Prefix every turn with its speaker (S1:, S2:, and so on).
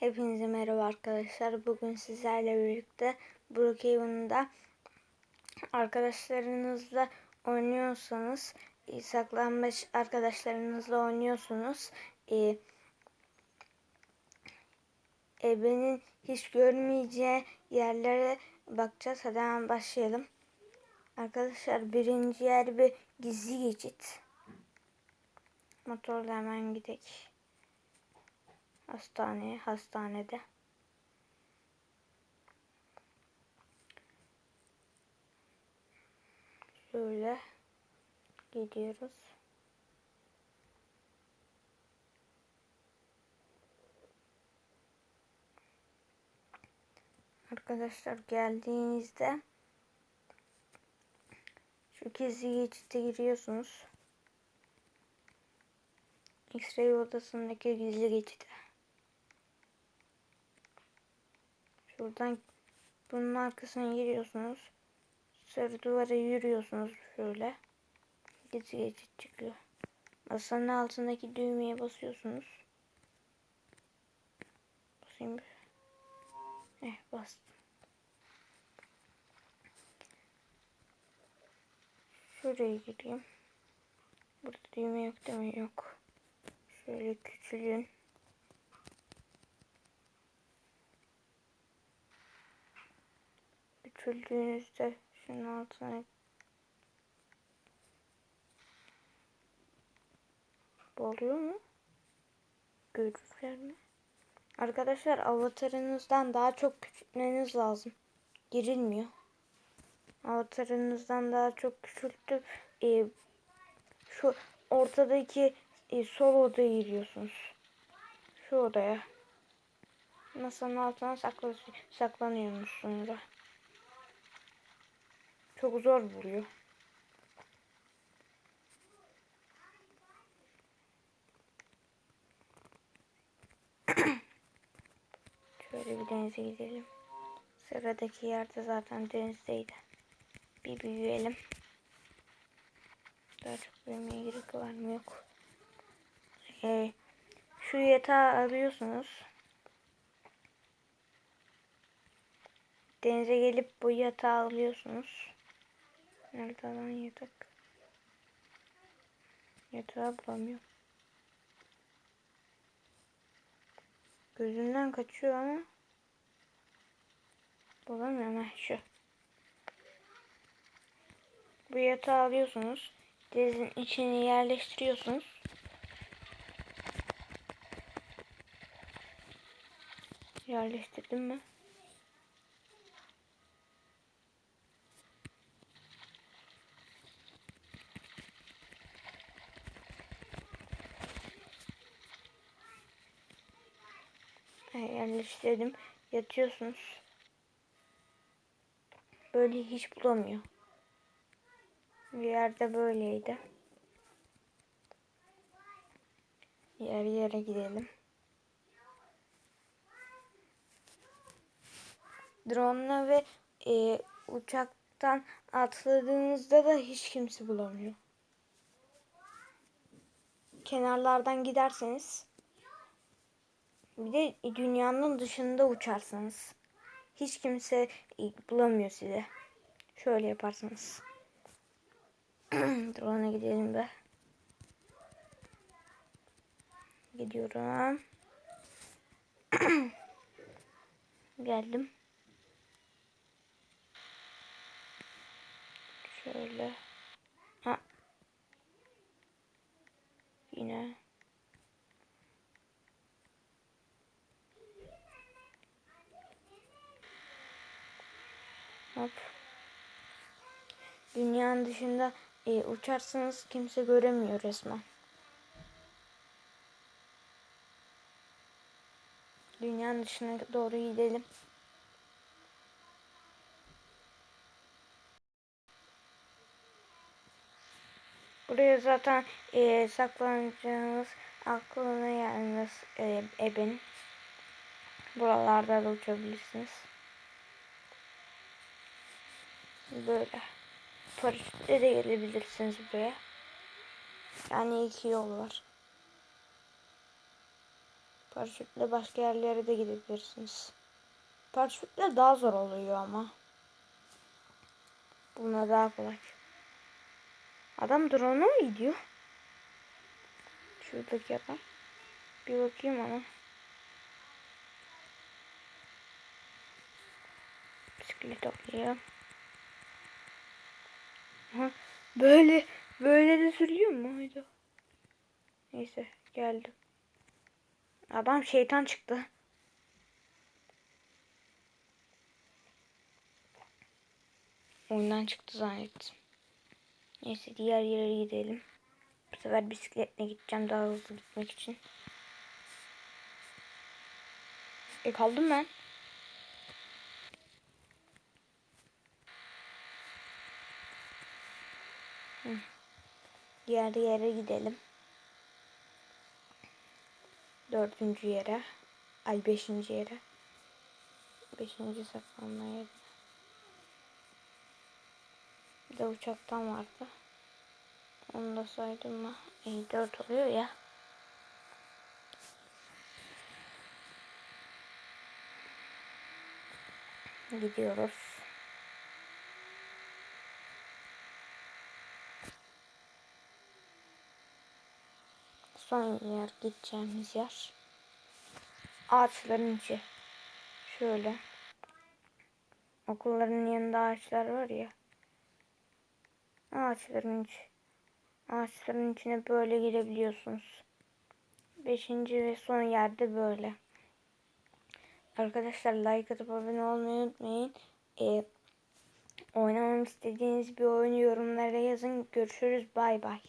S1: Hepinize merhaba arkadaşlar. Bugün sizlerle birlikte Brookhaven'da arkadaşlarınızla oynuyorsanız e, saklanmaç arkadaşlarınızla oynuyorsunuz. E, ebenin hiç görmeyeceği yerlere bakacağız. Hadi hemen başlayalım. Arkadaşlar birinci yer bir gizli geçit. Motorla hemen gidelim. Hastaneye, hastanede. Şöyle gidiyoruz. Arkadaşlar geldiğinizde şu gizli geçite giriyorsunuz. X-ray odasındaki gizli geçite. Şuradan bunun arkasına giriyorsunuz. Sarı duvara yürüyorsunuz şöyle. Gizli geçit çıkıyor. Masanın altındaki düğmeye basıyorsunuz. Basayım. Eh bastım. Şuraya gireyim. Burada düğme yok değil mi? Yok. Şöyle küçülün. Küçüldüğünüzde şunun altına oluyor mu? Görürler mi? Arkadaşlar avatarınızdan daha çok küçültmeniz lazım. Girilmiyor. Avatarınızdan daha çok küçültüp e, şu ortadaki e, sol odaya giriyorsunuz. Şu odaya. Masanın altına sakla saklanıyorsunuz sonra. Çok zor buluyor. Şöyle bir denize gidelim. Sıradaki yerde zaten denizdeydi. Bir büyüyelim. Daha çok büyümeye gerek var mı yok. Ee, şu yatağı alıyorsunuz. Denize gelip bu yatağı alıyorsunuz. Nerede lan yatak? Yatağı bulamıyorum. Gözümden kaçıyor ama bulamıyorum. Heh, şu. Bu yatağı alıyorsunuz. Denizin içine yerleştiriyorsunuz. Yerleştirdim mi? Yerleştirdim. Yatıyorsunuz. Böyle hiç bulamıyor. Bir yerde böyleydi. Yer yere gidelim. Drone'la ve e, uçaktan atladığınızda da hiç kimse bulamıyor. Kenarlardan giderseniz bir de dünyanın dışında uçarsanız hiç kimse bulamıyor sizi. Şöyle yaparsanız. Drone'a gidelim be. Gidiyorum. Geldim. Şöyle. Ha. Yine. Hop. Dünyanın dışında e, uçarsanız kimse göremiyor resmen. Dünyanın dışına doğru gidelim. Buraya zaten e, saklanacağınız aklına gelmez e, ebenin. Buralarda da uçabilirsiniz. Böyle. Paraşütle de gelebilirsiniz buraya. Yani iki yol var. Paraşütle başka yerlere de gidebilirsiniz. Paraşütle daha zor oluyor ama. Buna daha kolay. Adam drone'a mı gidiyor? Şuradaki adam. Bir bakayım ona. Bisiklet alıyor. Böyle böyle de sürüyor mu? Hayda. Neyse geldim. Adam şeytan çıktı. Oyundan çıktı zannettim. Neyse diğer yere gidelim. Bu sefer bisikletle gideceğim daha hızlı gitmek için. E kaldım ben. Diğer yere gidelim. Dördüncü yere. Ay beşinci yere. Beşinci saklanma yeri. Bir de uçaktan vardı. Onu da saydım mı? İyi dört oluyor ya. Gidiyoruz. Son yer gideceğimiz yer. Ağaçların içi. Şöyle. Okulların yanında ağaçlar var ya. Ağaçların içi. Ağaçların içine böyle girebiliyorsunuz. Beşinci ve son yerde böyle. Arkadaşlar like atıp abone olmayı unutmayın. Ee, oynamamı istediğiniz bir oyunu yorumlara yazın. Görüşürüz. Bay bay.